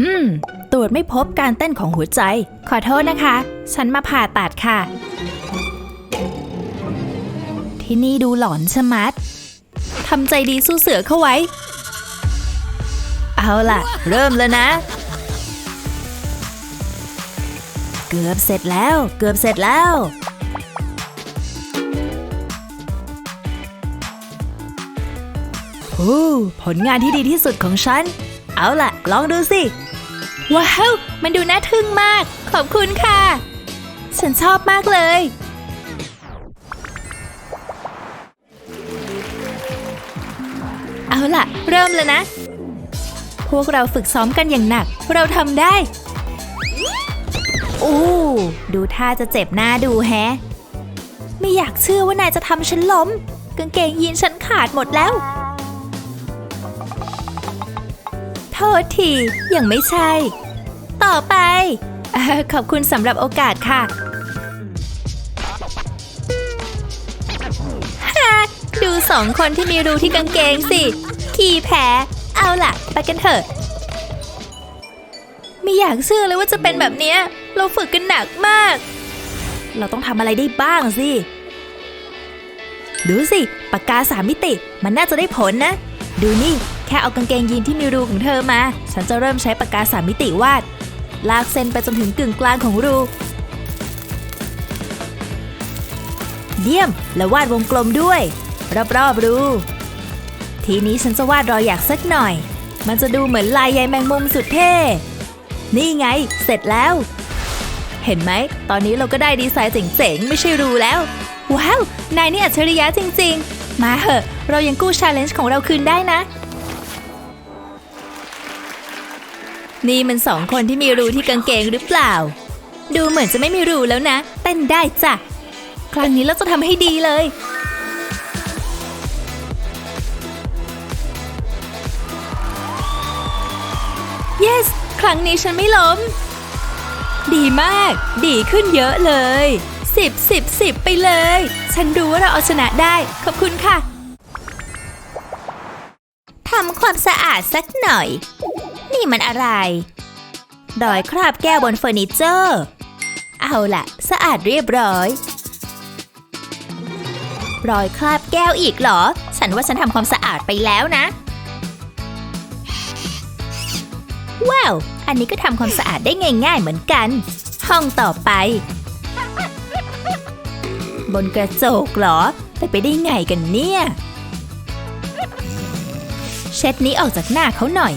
ฮึมตรวจไม่พบการเต้นของหัวใจ ขอโทษนะคะ ฉันมาผ่าตัดค่ะ ที่นี่ดูหลอนชะมัดทำใจดีสู้เสือเข้าไว้ เอาล่ะ เริ่มแล้วนะ เกือบเสร็จแล้ว เกือบเสร็จแล้วโอ้ผลงานที่ดีที่สุดของฉัน เอาล่ะ ลองดูสิ ว้าว มันดูน่าทึ่งมาก ขอบคุณค่ะ ฉันชอบมากเลย เอาล่ะ เริ่มแล้วนะ พวกเราฝึกซ้อมกันอย่างหนัก เราทำได้โอ้ดูท่าจะเจ็บหน้าดูแฮะ ไม่อยากเชื่อว่านายจะทำฉันล้ม กางเกงยีนฉันขาดหมดแล้ว โทษที ยังไม่ใช่ ต่อไปอขอบคุณสำหรับโอกาสค่ะฮ่าดูสองคนที่มีรูที่กางเกงสิ ขี่แพ้ เอาล่ะ ไปกันเถอะ ไม่อยากเชื่อเลยว่าจะเป็นแบบนี้ เราฝึกกันหนักมาก เราต้องทำอะไรได้บ้างสิ ดูสิ ปากกาสามมิติ มันน่าจะได้ผลนะ ดูนี่ แค่เอากางเกงยีนที่มีรูของเธอมา ฉันจะเริ่มใช้ปากกาสามมิติวาด ลากเส้นไปจนถึงกึ่งกลางของรู เยี่ยม แล้ววาดวงกลมด้วย รอบๆรู ทีนี้ฉันจะวาดรอยหยักสักหน่อย มันจะดูเหมือนลายใยแมงมุมสุดเท่ นี่ไง เสร็จแล้ว เห็นไหม ตอนนี้เราก็ได้ดีไซน์เจ๋งๆ ไม่ใช่รูแล้ว ว้าว นายนี่อัจฉริยะจริง ๆ มาเหอะ เรายังกู้ชาเลนจ์ของเราคืนได้นะ นี่มันสองคนที่มีรูที่กางเกงหรือเปล่า ดูเหมือนจะไม่มีรูแล้วนะ เต้นได้จ้ะ ครั้งนี้เราจะทำให้ดีเลย yes ครั้งนี้ฉันไม่ล้ม ดีมาก ดีขึ้นเยอะเลยสิบสิบสิบไปเลย ฉันรู้ว่าเราเอาชนะได้ ขอบคุณค่ะทำความสะอาดสักหน่อย นี่มันอะไร รอยคราบแก้วบนเฟอร์นิเจอร์ เอาละสะอาดเรียบร้อย รอยคราบแก้วอีกเหรอ ฉันว่าฉันทำความสะอาดไปแล้วนะ ว้าว อันนี้ก็ทำความสะอาดได้ง่ายๆเหมือนกัน ห้องต่อไป บนกระจกเหรอไปไปได้ไงกันเนี่ย เช็ดนี้ออกจากหน้าเขาหน่อย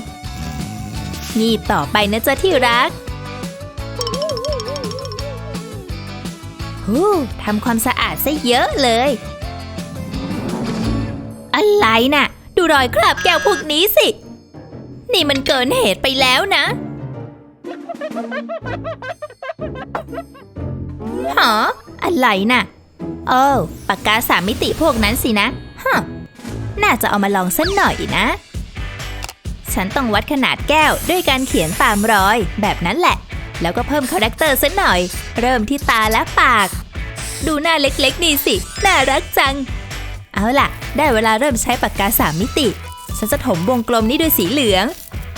นี่ต่อไปนะจ๊ะที่รักฮู้ทำความสะอาดซะเยอะเลย อะไรน่ะ ดูรอยคราบแก้วพวกนี้สิ นี่มันเกินเหตุไปแล้วนะหออะไรน่ะ โอ้ปากกาสามมิติพวกนั้นสินะฮะน่าจะเอามาลองสักหน่อยนะ ฉันต้องวัดขนาดแก้วด้วยการเขียนตามรอย แบบนั้นแหละ แล้วก็เพิ่มคาแรคเตอร์สักหน่อย เริ่มที่ตาและปาก ดูหน้าเล็กๆนี่สิ น่ารักจัง เอาล่ะ ได้เวลาเริ่มใช้ปากกาสามมิติ ฉันจะถมวงกลมนี้ด้วยสีเหลือง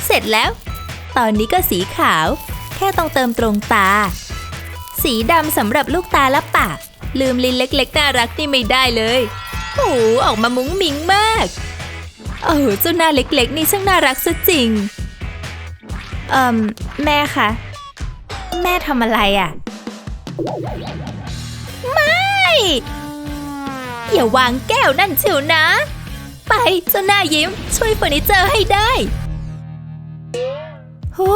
เสร็จแล้ว ตอนนี้ก็สีขาว แค่ต้องเติมตรงตา สีดำสำหรับลูกตาและปาก ลืมลิ้นเล็กๆน่ารักนี่ไม่ได้เลยโอ้ออกมามุ้งมิ้งมาก เออเจ้าหน้าเล็กๆ นี่ช่างน่ารักซะจริง เอ่มแม่คะ แม่ทำอะไรอะ่ะ ไม่ อย่าวางแก้วนั่นเชียวนะ ไปเจ้าหน้ายิ้ม ช่วยเฟอร์นิเจอร์ให้ได้โอ้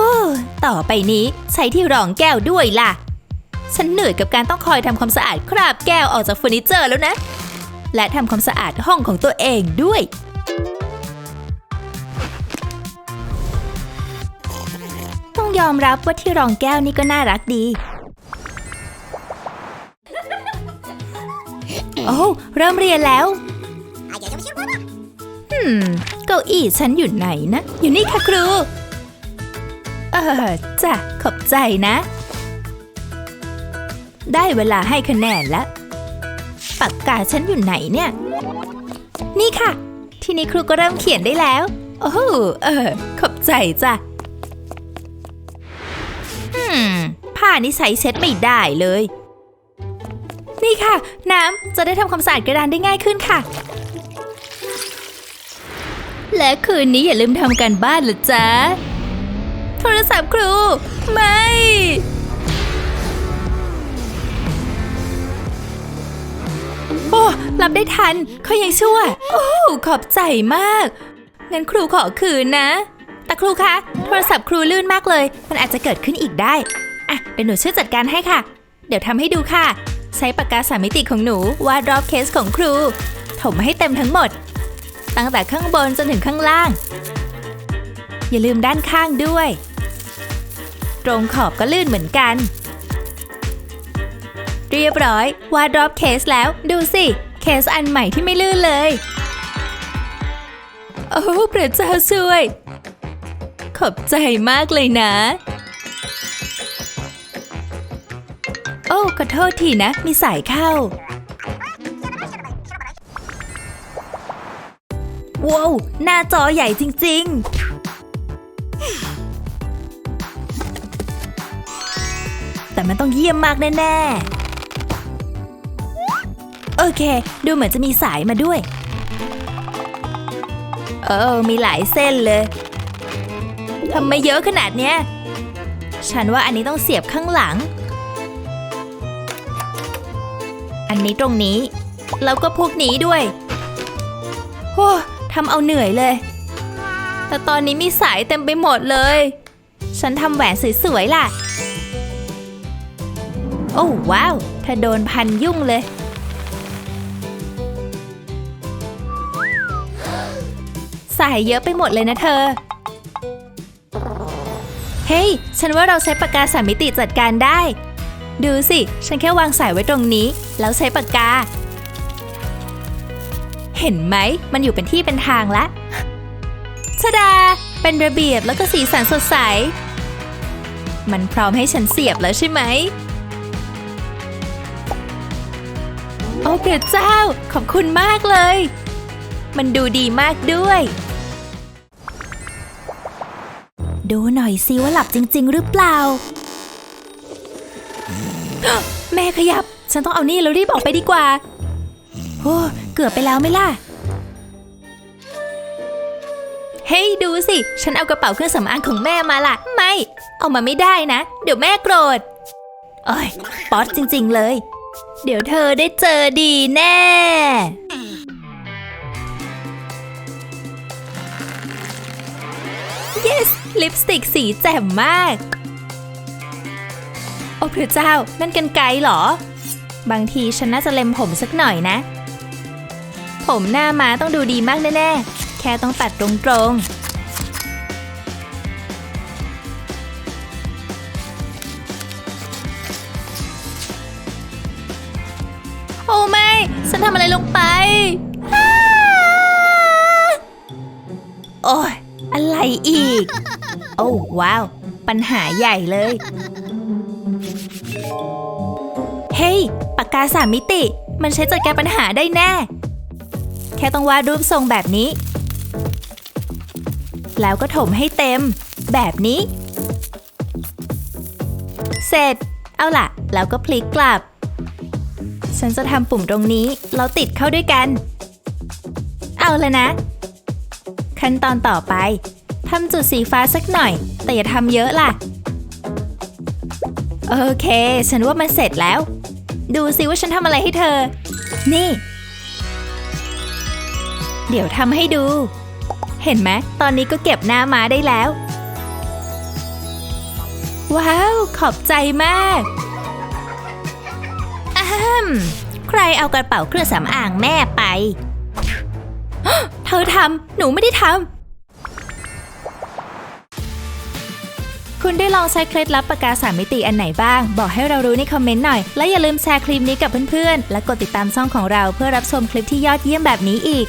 ต่อไปนี้ใช้ที่รองแก้วด้วยล่ะ ฉันเหนื่อยกับการต้องคอยทำความสะอาดคราบแก้วออกจากเฟอร์นิเจอร์แล้วนะ และทำความสะอาดห้องของตัวเองด้วย ยอมรับว่าที่รองแก้วนี่ก็น่ารักดี โอ้เริ่มเรียนแล้วอืมเก้าอี้ฉันอยู่ไหนนะ อยู่นี่ค่ะครู เออจ้ะขอบใจนะ ได้เวลาให้คะแนนแล้วปากกาฉันอยู่ไหนเนี่ย นี่ค่ะ ทีนี้ครูก็เริ่มเขียนได้แล้ว โอ้โหเออ ขอบใจจ้ะ ผ้านี่ใช้เช็ดไม่ได้เลย นี่ค่ะ น้ำจะได้ทำความสะอาดกระดานได้ง่ายขึ้นค่ะ และคืนนี้อย่าลืมทำการบ้านเหรอจ๊ะ โทรศัพท์ครู ไม่โอ้รับได้ทันเขายังชั่ว โอ้ ขอบใจมาก งั้นครูขอคืนนะ แต่ครูคะ โทรศัพท์ครูลื่นมากเลย มันอาจจะเกิดขึ้นอีกได้ อะเดี๋ยวหนูช่วยจัดการให้ค่ะ เดี๋ยวทำให้ดูค่ะ ใช้ปากกาสามมิติของหนูวาดรอบเคสของครู ถมให้เต็มทั้งหมด ตั้งแต่ข้างบนจนถึงข้างล่าง อย่าลืมด้านข้างด้วย ตรงขอบก็ลื่นเหมือนกัน เรียบร้อยวาดรอบเคสแล้วดูสิเคสอันใหม่ที่ไม่ลื่นเลยโอ้พระเจ้าช่วย ขอบใจมากเลยนะ โอ้ขอโทษทีนะ มีสายเข้า ว้าว หน้าจอใหญ่จริง ๆ แต่มันต้องเยี่ยมมากแน่ ๆ โอเค ดูเหมือนจะมีสายมาด้วย เออ มีหลายเส้นเลยทำไมเยอะขนาดเนี้ย ฉันว่าอันนี้ต้องเสียบข้างหลัง อันนี้ตรงนี้ แล้วก็พวกนี้ด้วยโอ้ทำเอาเหนื่อยเลย แต่ตอนนี้มีสายเต็มไปหมดเลย ฉันทำแหวนสวยๆล่ะ โอ้ว้าวถ้าโดนพันยุ่งเลย สายเยอะไปหมดเลยนะเธอ เฮ้ย ฉันว่าเราใช้ปากกาสามมิติจัดการได้ ดูสิ ฉันแค่วางสายไว้ตรงนี้ แล้วใช้ปากกา เห็นไหม มันอยู่เป็นที่เป็นทางละชดา เป็นระเบียบแล้วก็สีสันสดใส มันพร้อมให้ฉันเสียบแล้วใช่ไหม โอ้พระเจ้า ขอบคุณมากเลย มันดูดีมากด้วย ดูหน่อยสิว่าหลับจริง ๆ หรือเปล่า แม่ขยับ ฉันต้องเอานี่แล้วรีบออกไปดีกว่า โอ้เกือบไปแล้วไหมล่ะ เฮ้ยดูสิ ฉันเอากระเป๋าเครื่องสำอางของแม่มาล่ะ ไม่ เอามาไม่ได้นะ เดี๋ยวแม่โกรธเอ้ยป๊อตจริง ๆเลย เดี๋ยวเธอได้เจอดีแน่ yes ลิปสติกสีแจ่มมาก พระเจ้านั่นกันไกลหรอ บางทีฉันน่าจะเล็มผมสักหน่อยนะ ผมหน้าม้าต้องดูดีมากแน่ๆ แค่ต้องตัดตรงๆโอ้ไม่ ฉันทำอะไรลงไป โอ้ยอะไรอีก โอ้ว้าว ปัญหาใหญ่เลย เฮ้ย ปากกาสามมิติ มันใช้จัดการปัญหาได้แน่ แค่ต้องวาดรูปทรงแบบนี้ แล้วก็ถมให้เต็ม แบบนี้ เสร็จ เอาล่ะ แล้วก็พลิกกลับ ฉันจะทำปุ่มตรงนี้ แล้วติดเข้าด้วยกัน เอาเลยนะ ขั้นตอนต่อไปทำจุดสีฟ้าสักหน่อย แต่อย่าทำเยอะล่ะ โอเค ฉันว่ามันเสร็จแล้ว ดูสิว่าฉันทำอะไรให้เธอ นี่ เดี๋ยวทำให้ดู เห็นไหม ตอนนี้ก็เก็บหน้าม้าได้แล้ว ว้าว ขอบใจมากอะฮัมใครเอากระเป๋าเครื่องสำอางแม่ไป เธอทำ หนูไม่ได้ทำ คุณได้ลองใช้เคล็ดลับปากกาสามมิติอันไหนบ้าง บอกให้เรารู้ในคอมเมนต์หน่อย และอย่าลืมแชร์คลิปนี้กับเพื่อนๆ และกดติดตามช่องของเราเพื่อรับชมคลิปที่ยอดเยี่ยมแบบนี้อีก